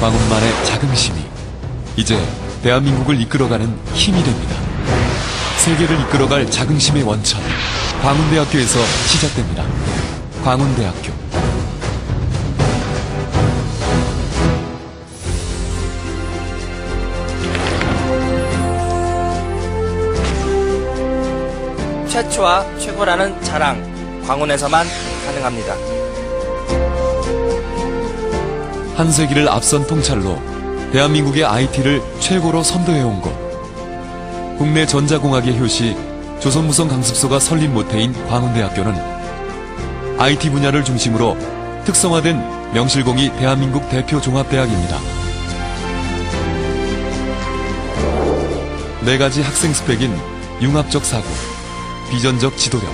광운만의 자긍심이 이제 대한민국을 이끌어가는 힘이 됩니다. 세계를 이끌어갈 자긍심의 원천, 광운대학교에서 시작됩니다. 광운대학교. 최초와 최고라는 자랑, 광운에서만 가능합니다. 한 세기를 앞선 통찰로 대한민국의 IT를 최고로 선도해온 곳. 국내 전자공학의 효시 조선무성 강습소가 설립 모태인 광운대학교는 IT 분야를 중심으로 특성화된 명실공히 대한민국 대표 종합대학입니다. 네 가지 학생 스펙인 융합적 사고, 비전적 지도력,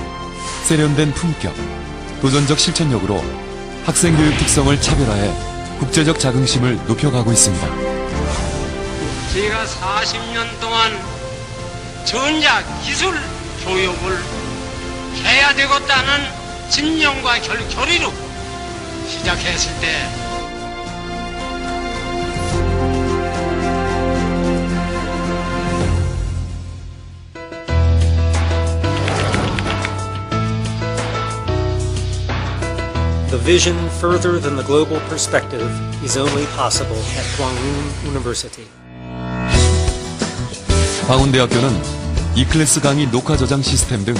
세련된 품격, 도전적 실천력으로 학생 교육 특성을 차별화해 국제적 자긍심을 높여가고 있습니다. 제가 40년 동안 전자 기술 교육을 해야 되겠다는 집념과 결, 결의로 시작했을 때 The vision further than the global perspective is only possible at Kwangwon University. 광운대학교는 E클래스 강의 녹화 저장 시스템 등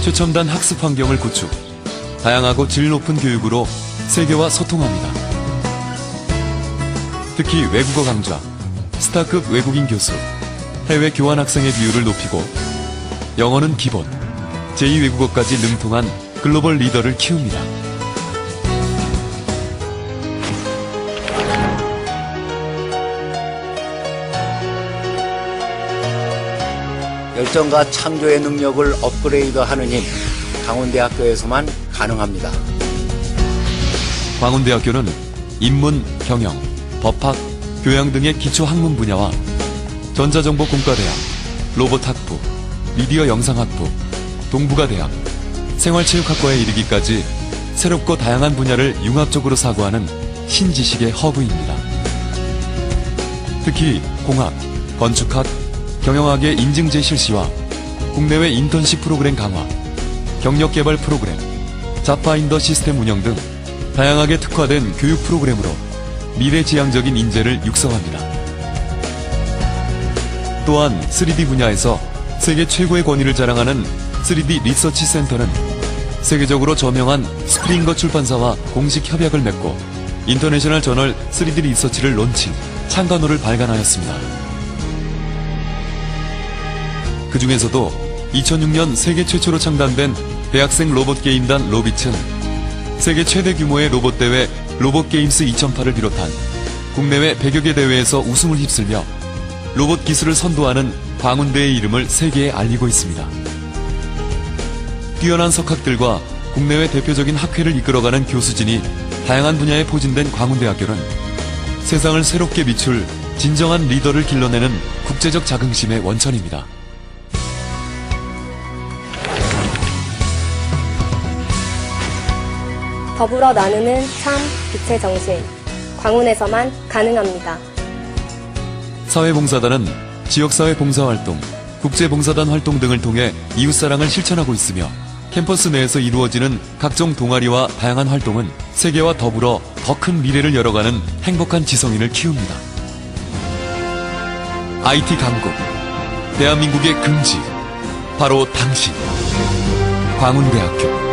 최첨단 학습 환경을 구축, 다양하고 질 높은 교육으로 세계와 소통합니다. 특히 외국어 강좌, 스타급 외국인 교수, 해외 교환 학생의 비율을 높이고 영어는 기본, 제2외국어까지 능통한 글로벌 리더를 키웁니다. 열정과 창조의 능력을 업그레이드하는 힘, 강원대학교에서만 가능합니다. 광운대학교는 인문, 경영, 법학, 교양 등의 기초 학문 분야와 전자정보공과대학, 로봇학부, 미디어 영상학부, 동부가대학, 생활체육학과에 이르기까지 새롭고 다양한 분야를 융합적으로 사고하는 신지식의 허브입니다. 특히 공학, 건축학, 경영학의 인증제 실시와 국내외 인턴십 프로그램 강화, 경력 개발 프로그램, 자파인더 시스템 운영 등 다양하게 특화된 교육 프로그램으로 미래지향적인 인재를 육성합니다. 또한 3D 분야에서 세계 최고의 권위를 자랑하는 3D 리서치 센터는 세계적으로 저명한 스프링거 출판사와 공식 협약을 맺고 인터내셔널 저널 3D 리서치를 론칭, 창간호를 발간하였습니다. 그 중에서도 2006년 세계 최초로 창단된 대학생 로봇 게임단 로비츠는 세계 최대 규모의 로봇 대회 로봇 게임스 2008을 비롯한 국내외 100여 개 대회에서 우승을 휩쓸며 로봇 기술을 선도하는 광운대의 이름을 세계에 알리고 있습니다. 뛰어난 석학들과 국내외 대표적인 학회를 이끌어가는 교수진이 다양한 분야에 포진된 광운대학교는 세상을 새롭게 비출 진정한 리더를 길러내는 국제적 자긍심의 원천입니다. 더불어 나누는 참 빛의 정신. 광운에서만 가능합니다. 사회봉사단은 지역사회 봉사활동, 국제봉사단 활동 등을 통해 이웃사랑을 실천하고 있으며 캠퍼스 내에서 이루어지는 각종 동아리와 다양한 활동은 세계와 더불어 더 큰 미래를 열어가는 행복한 지성인을 키웁니다. IT 강국, 대한민국의 긍지, 바로 당신, 광운대학교.